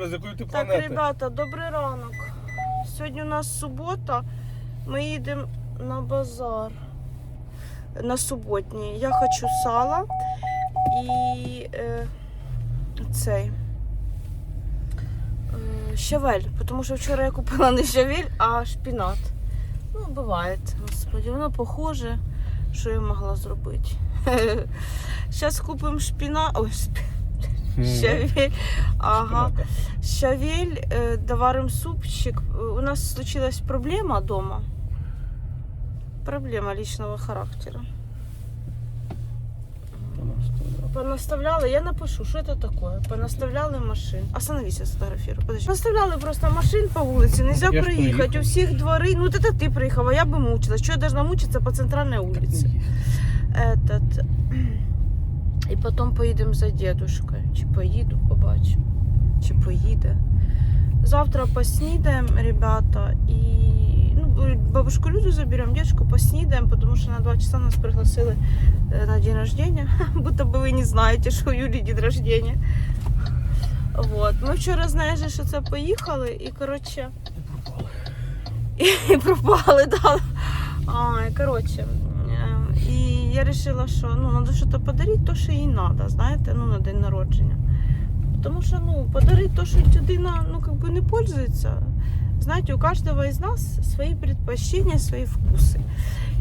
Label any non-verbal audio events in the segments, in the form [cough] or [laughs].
бля, з якої ти Так, планети? ребята, добрий ранок. Сьогодні у нас субота. Ми їдемо на базар. На суботній. Я хочу сала і е, цей е, щавель. Тому що вчора я купила не щавель, а шпінат. Ну, буває, господи, воно похоже, що я могла зробити. [laughs] Зараз купимо шпінат. Ой, шпі... щавель. Ага. Щавель, э, доварим супчик. У нас случилась проблема дома. Проблема личного характера. Понаставляли, я напишу, що це таке. Понаставляли машин. Остановись, я сфотографірую. Подожди. Понаставляли просто машин по вулиці, нельзя Я ж проїхати. приїхав. У всіх двори. Ну, це ти приїхав, а я би мучилась. Що я должна мучитися по центральній вулиці? Этот. І потім поїдемо за дедушкою. Чи поїду, побачимо. Чи поїде. Завтра поснідаємо, ребята, і ну, бабушку Люду заберемо, дедушку поснідаємо, тому що на 2 часа нас пригласили е, на день рождения. [laughs] Будто би ви не знаєте, що у Юлі день рождения. Вот. Ми вчора, знаєш, що це поїхали і, коротше, і пропали, [laughs] да. А, коротше, е, і я вирішила, що ну, треба щось подарити, то, що їй треба, знаєте, ну, на день народження. Тому що ну, подарити то, що людина ну, как бы не пользується. Знаєте, у кожного із нас свої предпочтення, свої вкуси.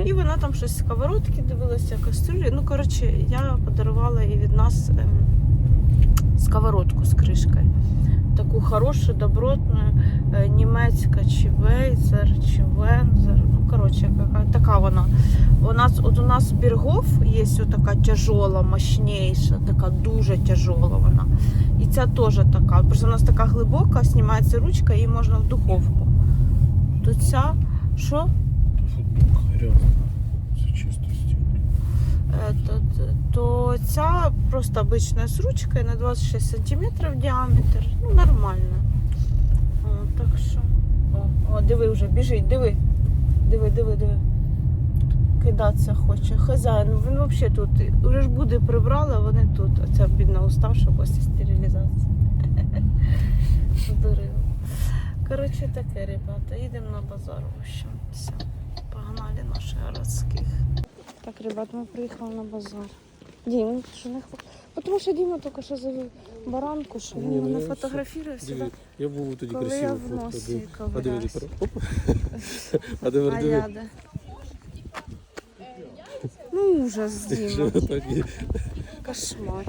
І вона там щось сковородки дивилася, кастрюлі. Ну, коротше, я подарувала їй від нас сковородку з кришкою. Таку хорошу, добротну, е, німецька чи вейзер, чи вензер. Коротше, така вона. У нас, от у нас Бергов є така тяжола, мощніша, така дуже тяжола вона. І ця теж така. Просто у нас така глибока, знімається ручка, її можна в духовку. То ця, що? Футболка, грязна. Це чисто стіль. То ця просто обична з ручкою на 26 см діаметр. Ну, нормально. О, так що. О, о, диви вже, біжить, диви. Диви, диви, диви. Кидатися хоче. Хазяїн, він взагалі тут. Уже ж буде прибрали, а вони тут. Оця бідна уставша після стерилізації. Дурило. Коротше, таке, ребята. Їдемо на базар, в общем. Все. Погнали наших городських. Так, ребят, ми приїхали на базар. Дім, ну, що не хватає. Тому що Діма тільки що завів баранку, що він ну, мене я фотографує я був тоді Коли я в носі диви. А диви тепер. Оп. [laughs] А А диви. я де? Ну, ужас, Діма. Кошмар.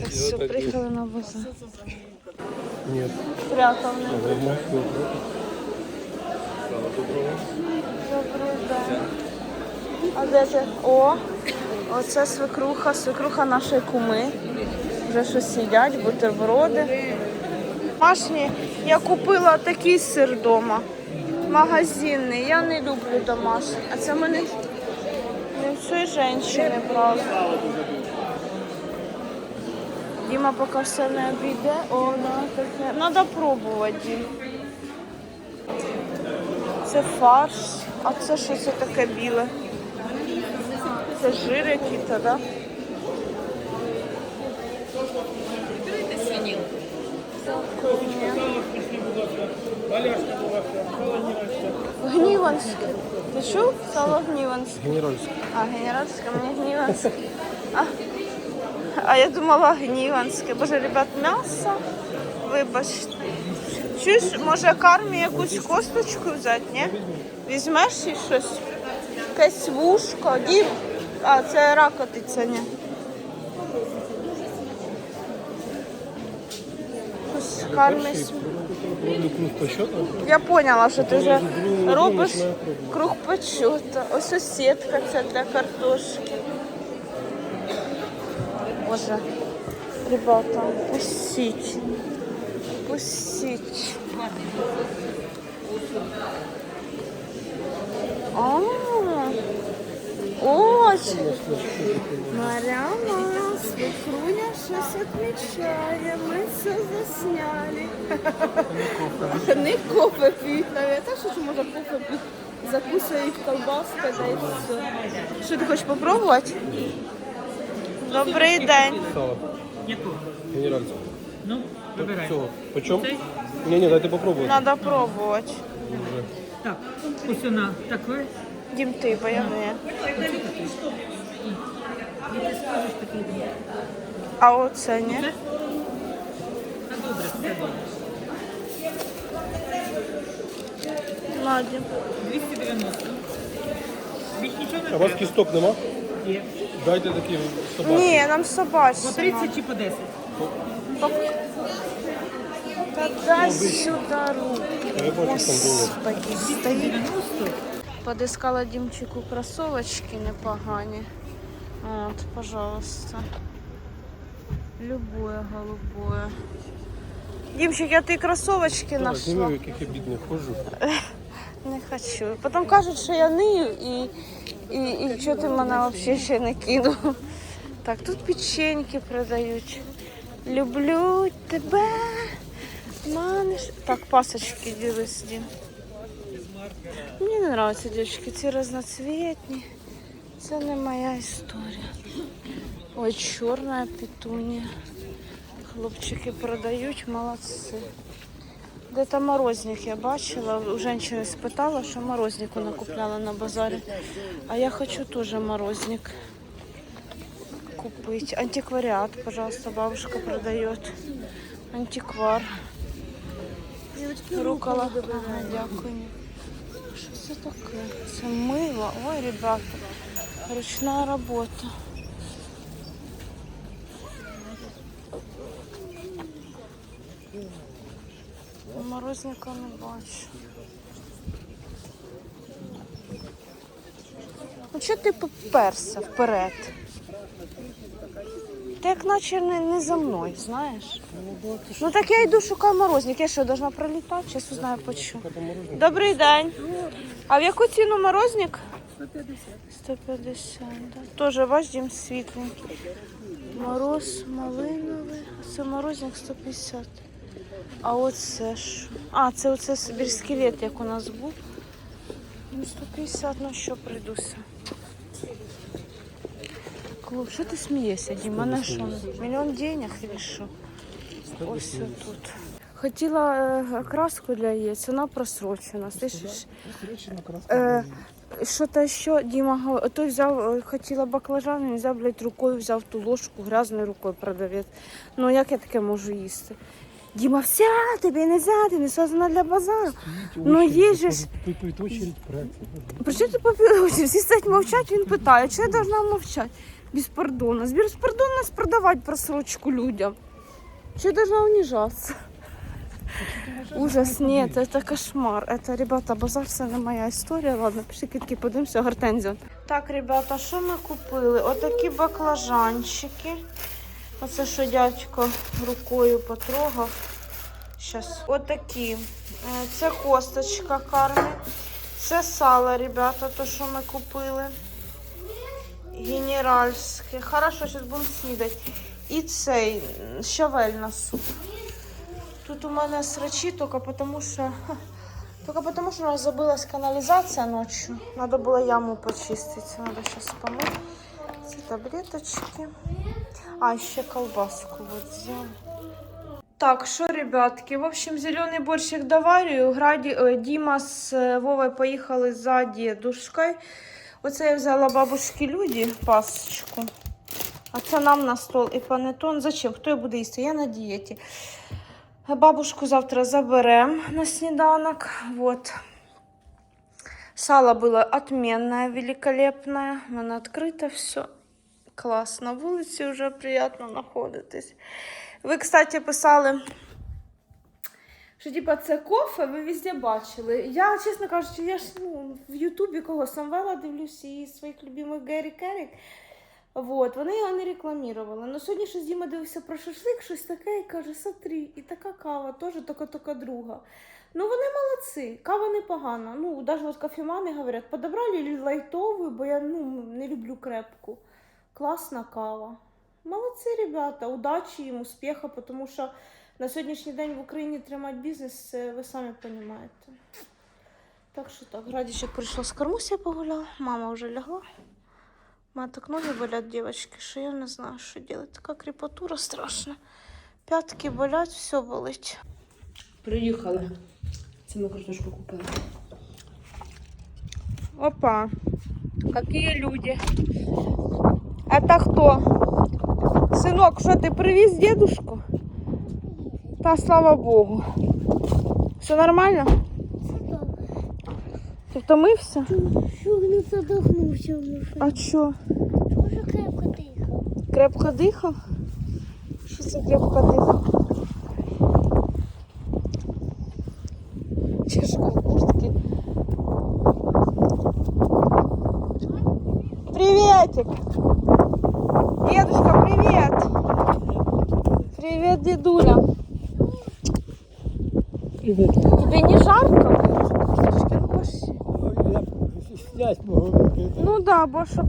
Так так приїхали на базар. Ні, Спрятав не. нормально. Доброго. Добрий. А де ти? О, оце свекруха, свекруха нашої куми. Вже щось їдять, бутерброди. Домашні. Я купила такий сир вдома. Магазинний. Я не люблю домашній. А це мене не в цієї жінки брали. Діма поки все не обійде. О, да, таке. Треба пробувати, Дім. Це фарш. А це що це таке біле? Це жир який-то, так? Да? Гніванське. Ти чув? Сало гніванське. Генеральський. А, генеральське, мені гніванське. А, а я думала гніванське. Боже, ребят, м'ясо. Вибачте. Чуєш, може кармі якусь косточку взяти, ні? Візьмеш і щось? Якесь вушко, дім. А, це ракотиця, ні. Якусь кармі. с- Роблю круг по счету. Я поняла, що ти вже Другу робиш круг почута. Ось ось сітка ця для картошки. Боже, ребята, пустіть. Пустіть. Очень. Маряна, свекруня щось відмічає, ми все засняли. [laughs] Не кофе п'ють, навіть. Так що може кофе п'ють, закусують колбаска, да і все. Що ти хочеш попробувати? Добрий день. Сало. Генеральський. Ну, Вибирай. Цього. Почем? Цей? Ні, ні, дайте попробувати. Надо пробувати. Так, ось вона такой. Дім ти, бо я не. А оце ні? Це? Та добре, все добре. Надя. 290. Більш нічого А не у вас треба. кісток нема? Є. Дайте такі собаки. Ні, нам собачці. По 30 чи по 10? Та дай сюди руку. Я бачу там долар. Господи, стоїть. 90. Подискала Дімчику кросовочки непогані. От, пожалуйста. Любое голубое. Дімчик, я ті кросовочки нашла. Зніми, яких я бідних ходжу. [laughs] Не хочу. Потім кажуть, що я нию і, і, і що ти мене взагалі ще не кинув. Так, тут печеньки продають. Люблю тебе. Маниш. Так, пасочки дивись, Дім. Мені не подобаються дівчатки, ці разноцветні. Це не моя історія. Ой, чорна петунія. Хлопчики продають, молодці. Де там морозник я бачила, у жінки спитала, що морозник вона купляла на базарі. А я хочу теж морозник купить. Антиквариат, пожалуйста, бабушка продает. Антиквар. Рукола. Ага, дякую. Це таке? Це мило. Ой, ребята, ручна робота. Морозника не бачу. Ну чого ти поперся вперед? Ти як наче не, не за мною, знаєш? Ну так я йду шукаю морозник. Я що, должна пролітати? Зараз узнаю по чому. Добрий день. А в яку ціну морозник? 150. 150, да. Тоже ваш дім світленький. Мороз малиновий. Це морозник 150. А оце ж. А, це оце сибірський лет, як у нас був. Ну, 150, ну що прийдуся. Клуб, що ти смієшся, Дім? Мене що? Мільйон денег що? Ось тут. Хотіла е, краску для яєць, вона просрочена. Слышиш? Е, що-то ще Діма гов- той взяв, е, хотіла баклажани, він взяв, блядь, рукою взяв ту ложку, грязною рукою продавець. Ну як я таке можу їсти? Діма, вся тобі не взяти, не создана для базару. Ну праця. Причому ти попілочі? Всі сидять мовчать, він питає, чи я должна мовчати? Без пардона. Без пардона нас продавати просрочку людям. Чи я должна унижаться? Ужас, нет, это кошмар. Это, ребята, базар це не моя історія. Ладно, пішли кітки, подивимося, гортензіон. Так, ребята, що ми купили? Отакі баклажанчики. Оце що дядько рукою потрогав. Щас. Отакі. Е, Це косточка карне. Це сало, ребята, то, що ми купили. Генеральське. Хорошо, зараз будемо снідати. І цей щавель на суп. Тут у мене срачі тільки тому, що. Только потому, что у нас забылась канализация ночью. Надо было яму почистить. Надо сейчас помыть. Эти таблеточки. А, еще колбаску вот взяла. Так, що, ребятки, в общем, зелений борщик доварюю. Граді, е, Діма з е, Вовою поїхали за дедушкою. Оце я взяла бабушки Люді пасочку. А це нам на стол і панетон. Зачем? Хто його буде їсти? Я на дієті. Бабушку завтра заберем на сніданок. Вот. Сало было отменное, великолепное. Оно открыто, все классно. Вулиці вже приємно знаходитись. Ви, кстати, писали, що типа це кофе, ви везде бачили. Я, чесно кажучи, я ж ну, в Ютубі кого Самвела дивлюся і своїх любимих Гері Керрік. Вот, вони його не рекламували. Ну сьогодні щось Діма дивився про шашлик, щось таке, і каже, смотри, і така кава, теж така-така друга. Ну вони молодці, кава непогана. Ну, навіть от кофемани говорять, подобрали лайтову, бо я ну, не люблю крепку. Класна кава. Молодці, ребята, удачі їм, успіха, тому що на сьогоднішній день в Україні тримати бізнес, ви самі розумієте. Так що так, Градічик прийшов з кормуся погуляв, мама вже лягла У мене так ноги болять, девочки, що я не знаю, що робити. Така крепатура страшна. П'ятки болять, все болить. Приїхали. Це ми картошку купили. Опа. Какие люди. Это кто? Сынок, что ты привез дедушку? Да, слава богу. Все нормально? Ти втомився? Не задохнувся вже. А що? Дуже крепко дихав. Крепко дихав? Що це крепко дихав? Чешка куртки. Приветик! Дедушка, привет! Привет, дедуля! Тебе не жарко? Пошли. Снять могу. Ну да, бо щоб...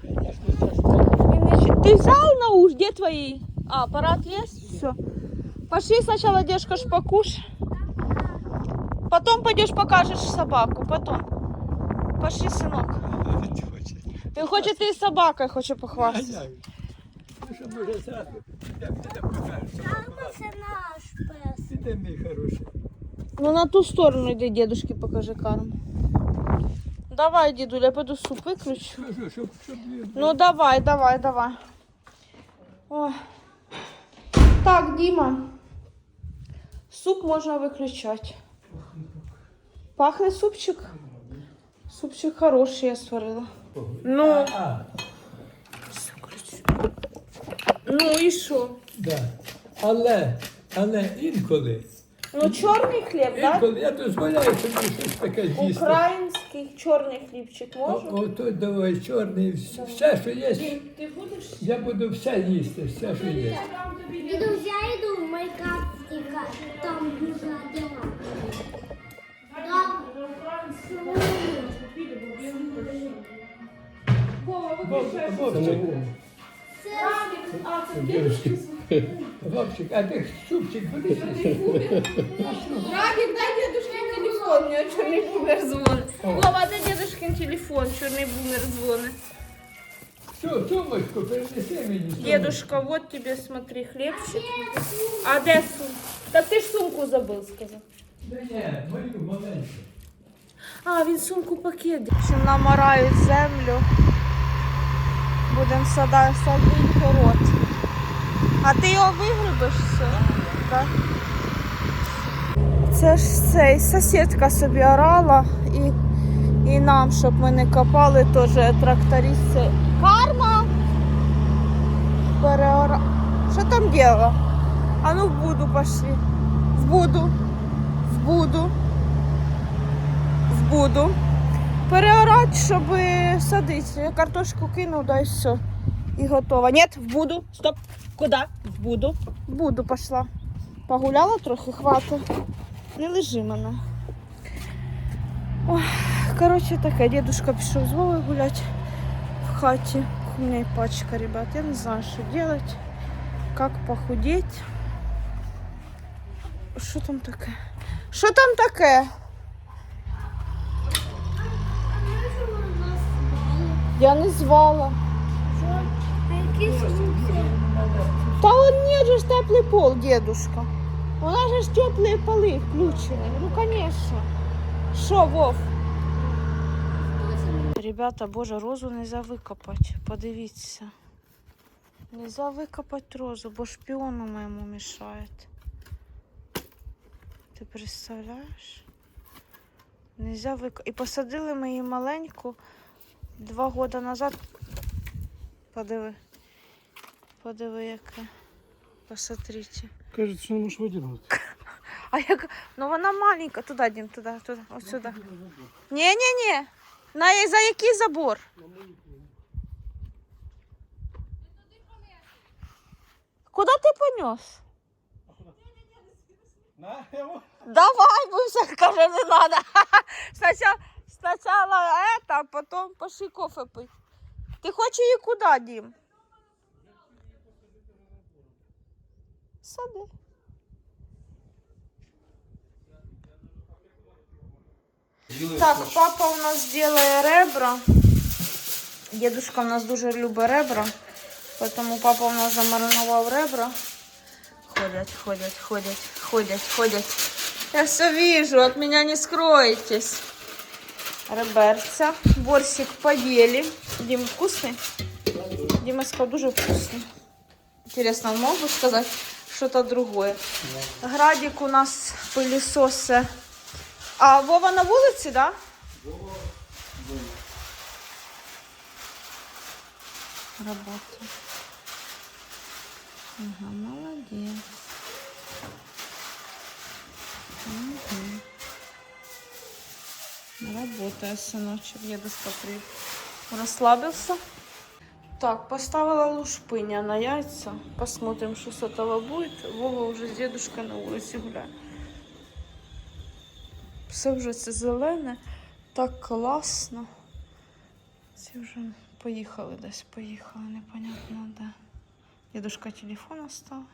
Він не щ- Ты взял науш? Где твои? А, аппарат есть? Все. Пошли сначала, девушка, ж покушай. Потом пойдешь покажешь собаку. Потом. Пошли, сынок. Він хоче ти з собакою хоче похвастатися. Мама, це наш пес. Іде мій хороший. Ну на ту сторону йди, дедушке покажи карму. Давай, дедуля, я пойду суп виключу. Ну давай, давай, давай. Ой. Так, Дима. Суп можно выключать. Пахнет супчик? Супчик хороший я сварила. Ну, ну і що? да. Але, але інколи, Ну, чорний хліб, так? інколи я дозволяю собі щось таке з'їсти. Український чорний хлібчик О- можна? Ото давай чорний, вс- все, що є. Ти будеш? Я буду все їсти, все, що є. Іду, я йду в майкапстика, там дуже дела. Вовчик, Вовчик, а ти супчик будеш їсти? Радик, дай дедушкин телефон, у меня черный бумер звонит. Вова, дай дедушкин телефон, черный бумер звонит. Цю сумочку принеси мені. сумочку. Дедушка, вот тебе, смотри, хлебчик. А де сумку? Так ти ж сумку забыл, сказав. Да ні, мою маленьку. А, він сумку пакет. Що намарають землю. Будемо сада садити город. А ти його вигребеш все? Так? Це ж цей сусідка собі орала і, і нам, щоб ми не копали, теж трактористи. Карма! Переора. Що там діло? А ну в буду пошли. В буду. В буду в буду. Переорати, щоб садити. Я картошку кинув, да і все. І готово. Ні, в буду. Стоп. Куди? В буду. В буду пішла. Погуляла трохи, хватить. Не лежи мене. Ой, коротше таке, дедушка пішов з Вовою гуляти в хаті. У мене пачка, ребят. Я не знаю, що делать, як похудеть. Що там таке? Що там таке? Я не звала. А які сумки? Та он нет же ж теплий пол, дедушка. У нас же ж теплі поли включені. Ну, конечно. Що, Вов? Ребята, боже, розу нельзя викопати. Подивіться. Нельзя викопати розу, бо шпіону моєму мішає. Ти представляєш? Нельзя вик... І посадили ми її маленьку два роки назад. Подиви. Подиви, яке. Посмотрите. Кажется, что не можешь выдернуть. А як. Ну вона маленька. Туди, Дім, туди, туди. Ось сюди. Ні-ні-ні. На за який забор? Куди ти понес? На, его. Давай, Буся, каже, не надо. Спочатку, спочатку это, а потім пошли кофе пити. Ти хочеш її куди, Дім? Сади. Так, папа у нас делає ребра. Дедушка у нас дуже любить ребра. Поэтому папа у нас замаринував ребра. ходять, ходять, ходять, ходять, ходять. Я все вижу, от меня не скроетесь. Реберця, борщик поели. Дим, вкусный? Дима сказал, дуже вкусный. Интересно, он мог бы сказать что-то другое? Градик у нас пылесосы. А Вова на вулиці, да? Работает. Ага, молодец. Мгм. Работает, сыночек, дедушка при... расслабился. Так, поставила лушпыня на яйца. Посмотрим, что с этого будет. Вова уже с дедушкой на улице гуляет. Все вже це зелене, так класно. Ці вже поїхали десь, поїхали, непонятно де. Дідушка телефон оставив.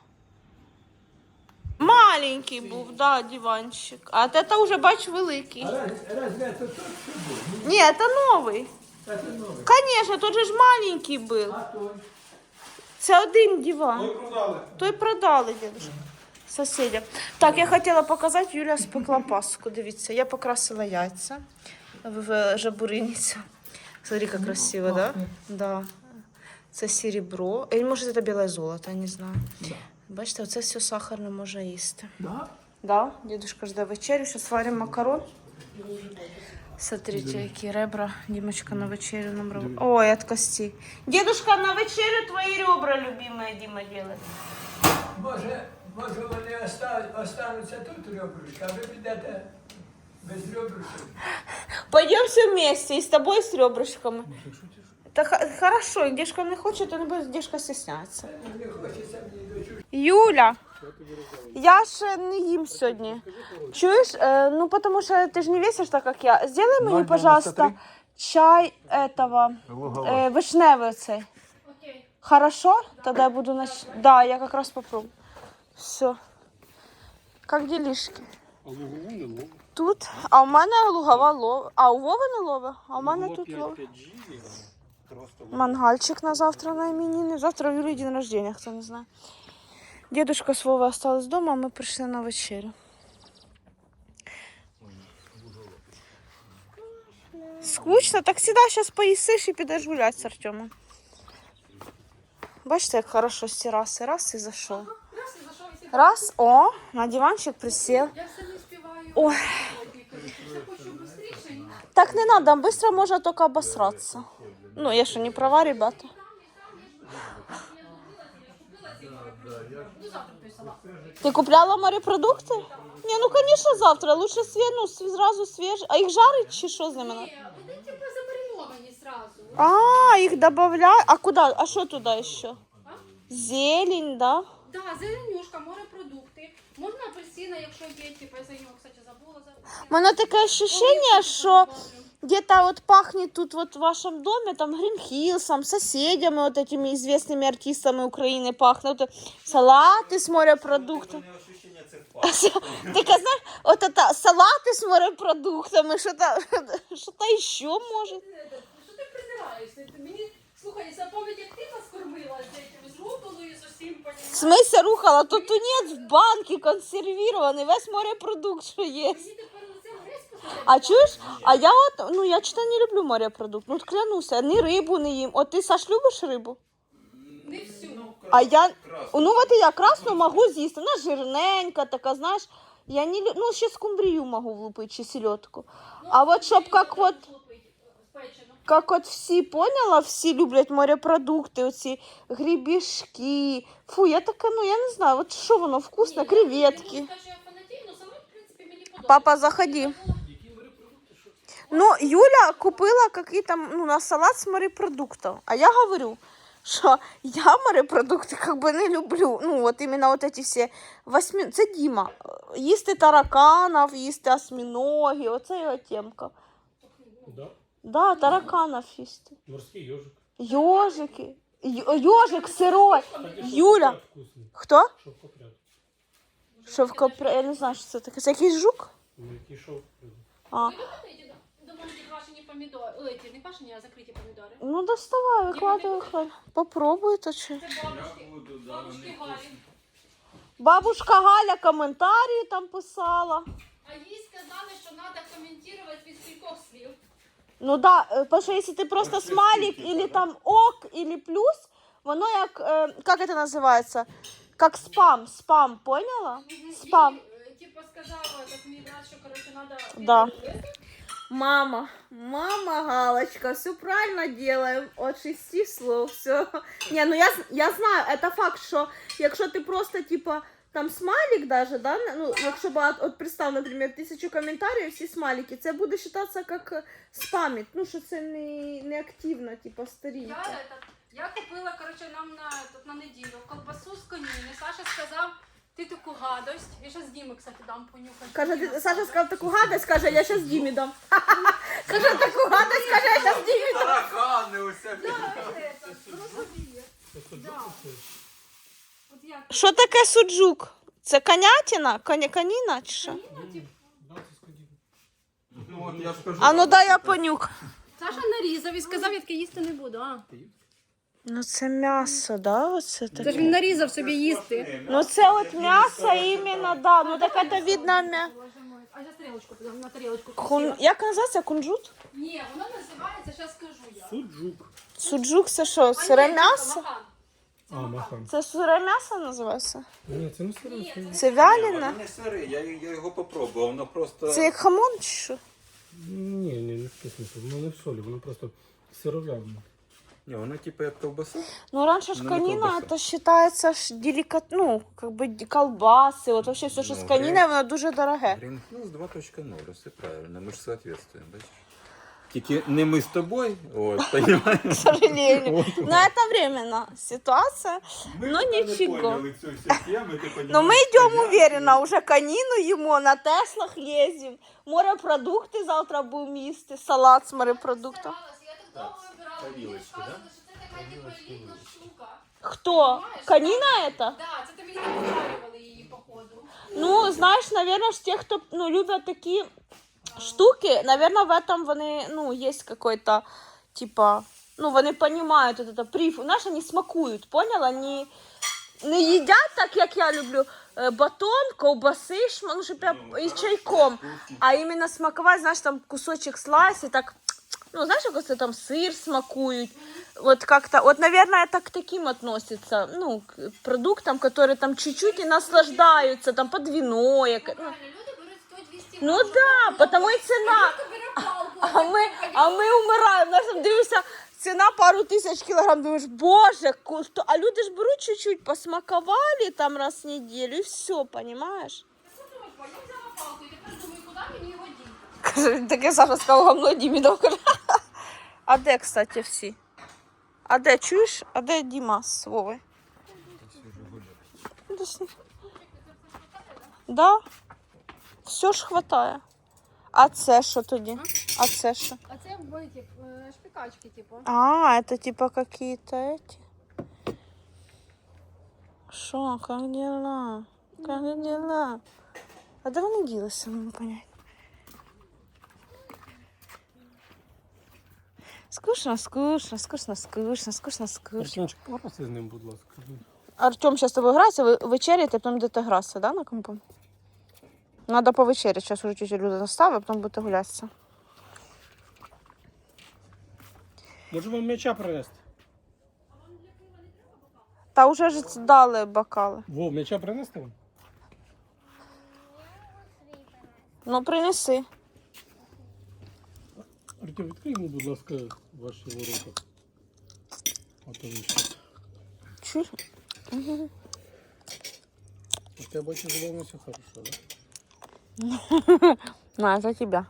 Маленький був, да, диванчик. А це вже, бач, великий. Ні, це новий. Конечно, тот же ж маленький був. Це один диван. Той продали, дідусь. Сусідям. Так, я хотіла показати, Юля спекла паску. Дивіться, я покрасила яйця в жабуриницю. Смотри, як красиво, да? Да. Це серебро. Или може це біле золото, я не знаю. Бачите, оце все сахарне можна їсти. Да? Да, дедушка жде вечерю. Сейчас сварим макарон. Смотрите, які ребра. Дімочка на вечерю нам робить. Ой, от кості. Дедушка, на вечерю твої ребра, любимые, Дима делает. Може, може вони оста- остануться тут ребрышки, а ви підете без ребрышок. Пойдем все вместе, и с тобой, и с ребрышками. Та х- хорошо, Дешка не хоче, то не буде, Дешка стесняється. Не хочеться мені дочу. Юля, я ще не їм сьогодні. Чуєш? Е, ну, потому що ти ж не весиш так, як я. Сделай мені, пожалуйста, чай этого, е, вишневий цей. Хорошо? Тогда я буду нач... Да, я как раз попробую. Все. Как делишки? Тут. А у мене лугова лова. А у Вови не лова? А у мене тут лова. Мангальчик на завтра на именины. Завтра у Юлии день рождения, кто не знает. Дедушка с Вовой осталась дома, а мы пришли на вечерю. Скучно? Так всегда сейчас поїсиш і підеш гуляти з Артемом. Бачите, як хорошо з тераси. Раз і зайшов. Раз, о, на диванчик співаю. Ой. Так не надо, быстро можно только обосраться. Ну, я что, не права, ребята? Ты купляла морепродукты? Не, ну, конечно, завтра. Лучше све, ну, св- сразу свежие. А их жарить чи що з ними? Ні, вони типу замариновані зразу. А, их добавляют. А куда? А что туда еще? Зелень, да? Да, зеленюшка, морепродукти. Можна апельсина, якщо є, типу, я за нього, кстати, забула. за- У мене таке ощущение, що где-то вот пахнет тут вот в вашем доме, там Гринхилсом, соседями, вот этими известными артистами Украины пахнет. Вот салаты с морепродуктами. [laughs] Ти знаєш, от это салати з морепродуктами, що-то, [laughs] що-то ще може. Що ти придираєшся? Ти Мені, слухай, запам'ять, як ти нас кормила з этим, з руколою, з усім, В понімаєш? смысле рухала? То тунець в банки консервірований, весь морепродукт, що є. Мені тепер оце грязько, що А чуєш? А я от, ну я чого не люблю морепродукт. Ну от клянуся, ні рибу не їм. От ти Саш любиш рибу? не всю. А я, ну от і я красну можу з'їсти. Вона жирненька така, знаєш. Я не люблю, ну ще скумбрію можу влупити, чи сельодку. А от щоб як от, як от всі, поняла, всі люблять морепродукти, оці грібішки. Фу, я така, ну я не знаю, от що воно вкусне, креветки. Я скажу, я фанатію, але сама, в принципі, мені подобається. Папа, заходи. Ну, Юля купила какие-то, ну, на салат з морепродуктів. А я говорю, що я морепродукти как бы не люблю. Ну, от іменно от эти всі восьмі... Це Діма. Їсти тараканів, їсти осьминоги, оце його темка. Да. Да, тараканів їсти. Морський ежик. Йожики. Йожик сирой. Юля. Хто? Шовкопряд. Шовкопре... Я не знаю, що це таке. Це якийсь жук? Ну, який. А. помідори? Ой, ті не квашені, а закриті помідори. Ну, доставай, викладай. викладай. Попробуй, то чи. Це бабушки, бабушки Галі. Бабушка Галя коментарі там писала. А їй сказали, що треба коментувати від кількох слів. Ну да, е, потому що якщо ти просто смайлик, или там ок, или плюс, воно як, е, як це називається? Как спам, спам, поняла? Спам. Їй, е, типу, сказала, як мій брат, що, коротше, треба... Да. Мама, мама Галочка, все правильно делаем. От шести слов, все. Не, ну я, я знаю, это факт, що якщо ти просто, типа, там смайлик даже, да, ну, якщо багато, от представ, наприклад, тисячу коментарів, всі смайлики, це буде вважатися як е, ну, що це не, не активно, типа, Я, старінка. я купила, коротше, нам на, тут на неділю колбасу з коніни. Саша сказав, ти таку гадость. Я зараз Дімі, кстати, дам понюхати. Каже, ти, Саша сказав таку гадость, каже, я щас Дімі дам. Каже, таку гадость, каже, я щас Дімі дам. Таракани усе. От як? Що таке суджук? Це конятина? Коня, каніна чи що? Ну от я скажу. А ну дай я понюх. Саша нарізав і сказав, я таке їсти не буду. А? Ну це м'ясо, да? Оце таке? він нарізав собі їсти. Ну це от м'ясо іменно, да. Ну так це видно м'я... А я тарілочку подам, на тарілочку. Кун... Як називається? Кунжут? Ні, воно називається, зараз скажу я. Суджук. Суджук це що, сире м'ясо? А, махан. Це сире м'ясо називається? Ні, це не серйозно. Це вялене? Воно не сире, я, я його попробував, воно просто. Це як хамон чи що? Ні, ні, не вкусно. Воно не в солі, воно просто сиров'яне. Ні, воно типу як ковбаса. Ну раньше ж Ну, не конина колбаса. это считается ж деликат, ну, как бы д- колбасы, вот вообще все, що з Ну, кониною, воно дуже дороге. Greenhouse 2.0, все правильно, ми ж соответствуємо, бачиш? Тільки не ми з тобою, от, К понимаєш? сожалению. Но это временно ситуация. Ну ничего. цю всю тему, [laughs] ти Но мы идем уверенно, уже конину ему, на Теслах ездим. Морепродукти завтра будем їсти, салат з морепродуктом. Я так довго вибирала, мені тарілочки, сказали, що це така типу елітна штука. Хто? Конина это? Да, це ти мені наварювали її по ходу. Ну, знаешь, наверное, ж те, кто ну, любят такие штуки, наверное, в этом вони, ну, есть какой-то, типа, ну, вони понимают вот это приф, знаешь, они смакуют, понял? Они не їдять так, як я люблю, е, батон, ковбаси, шма- ну, щоб я із чайком, а іменно смакувати, знаєш, там кусочек слайс і так, ну, знаешь, как это там сыр смакуют, вот как-то, вот, наверное, это к таким относится, ну, к продуктам, которые там чуть-чуть и наслаждаются, там, под вино, як- ну, Правильно, люди беруть 100-200 ну да, потому и цена. бере палку. А ми, а ми умираємо. Знаєш, там дивишся, ціна пару тисяч кілограм. Думаєш, боже, ку- то- а люди ж беруть чуть-чуть, посмаковали там раз в неділю і все, [laughs] понімаєш? Я взяла палку і тепер думаю, куди мені його діти. Каже, таке Саша сказав гамно Дімі довго. А де, кстати, всі? А де, чуєш? А де Діма з Вовою? Десь не- Да? Все ж хватає. А це що тоді? А це що? А це биті шпикачки, типу. А, это типа какие-то эти. Шо, как дела? Как дела? А де вони ділися, не понять. Скучно, скучно, скучно, скучно, скучно, скучно. Артемчик, попроси з ним, будь ласка. Артем зараз з тобою грається, ви вечеряєте, потім будете гратися, да, на компу? Надо повечеряти, зараз уже чуть-чуть люди заставить, а потім будете гулятися. Може вам м'яча принести? Та вже ж дали бокали. Вов, м'яча принести вам? Ну, принеси. Артем, відкрий йому, будь ласка, ваші ворота. А то він щас. Чуєш? У тебе бачу, зелено все хорошо, да? На, это [laughs] тебя.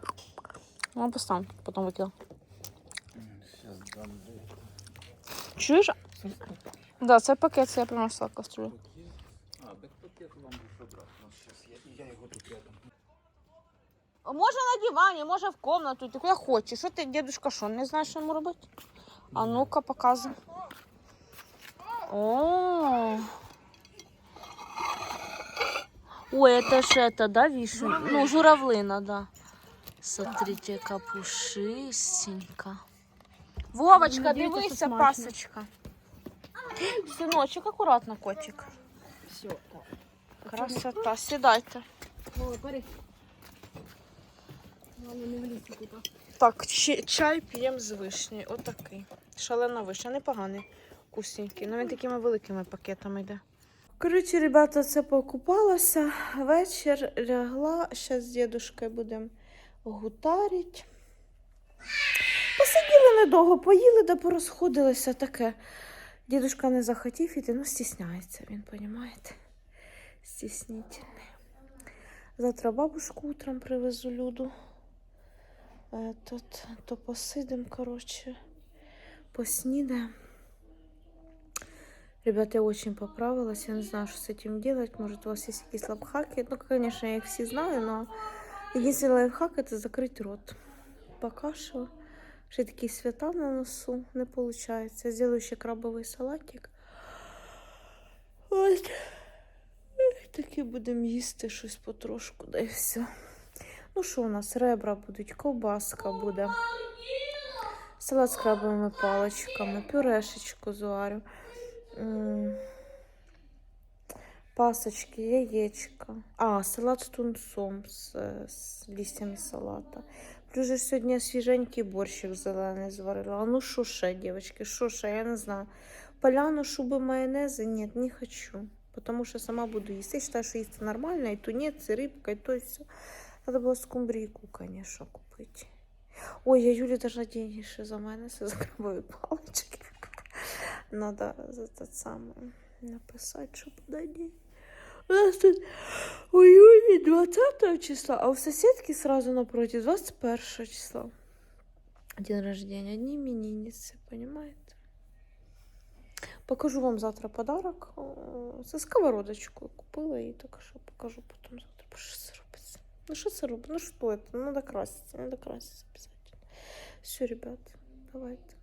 Ну, поставь, потом выкинул. Чуєш? Да, це пакет, це я принесла кастрюлю. А, так пакет вам був обратно. Щас, я, я його тут рядом. Може на дивані, може в комнату, тільки я хочу. Що ти, дедушка, що, не знаєш, що йому робити? А ну-ка, показуй. О. Ой, это ж это, да, вишня? Ну, журавлина, да. Смотрите, яка пушистенька. Вовочка, дивися, пасочка. Синочек, акуратно, котик. Красота, сідайте. О, Так, чай п'ємо з вишні. Отакий. Шалена вишня, непоганий, вкусненький. Ну він такими великими пакетами йде. Коротше, ребята, це покупалася. Вечір лягла. Зараз з дідушкою будемо гутарити. Посиділи недовго, поїли да порозходилися таке. Дідушка не захотів іти, ну стісняється він, розумієте? Стіснительний. Завтра бабушку утром привезу люду. Этот, то посидим, короче, поснидаем. Ребята, я очень поправилась. Я не знаю, что с этим делать. Может, у вас есть какие-то лайфхаки. Ну, конечно, я их все знаю, но единственный лайфхак это закрыть рот. Пока что. Ще такі свята на носу не получается. Сделаю ще крабовий салатик. От. Таки будемо їсти щось потрошку, да і все. Ну що у нас? Ребра будуть, ковбаска буде. Салат з крабовими паличками, пюрешечку зварю. Пасочки, яєчка. А, салат з тунцом, з, з листями салата. Плюс же сьогодні свіженький борщик зелений зварила. А ну що ще, дівчатки, що ще, я не знаю. Поляну, шуби, майонези, нет, не хочу. Потому что сама буду есть. Я считаю, что есть нормально, и тунец, и рыбка, и то, и все. Надо было скумбрийку, конечно, купить. Ой, я Юлі даже деньги ще за мене за крабові палички. [laughs] Надо за те саме написати, що подати. У нас тут у июне 20 числа, а у соседки сразу напротив 21 числа. День рождения, одни именинницы, понимаете? Покажу вам завтра подарок. О, Це сковородочку купила і так що покажу потім завтра. Бо Що це робиться? Ну что це робить? Ну что это? Надо краситься, надо краситься обязательно. Все, ребят, давайте.